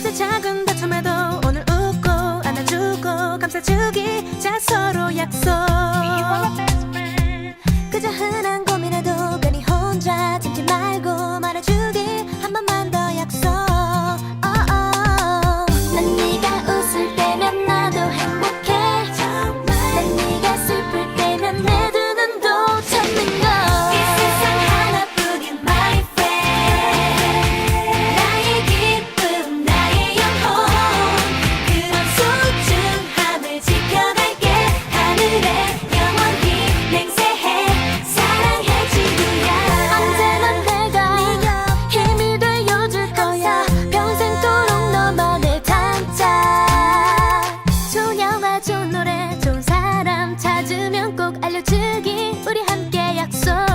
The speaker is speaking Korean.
어제 작은 다툼에도 오늘 웃고 안아주고 감싸주기 자 서로 약속. 그저 흔한 꼭 알려주기. 우리 함께 약속.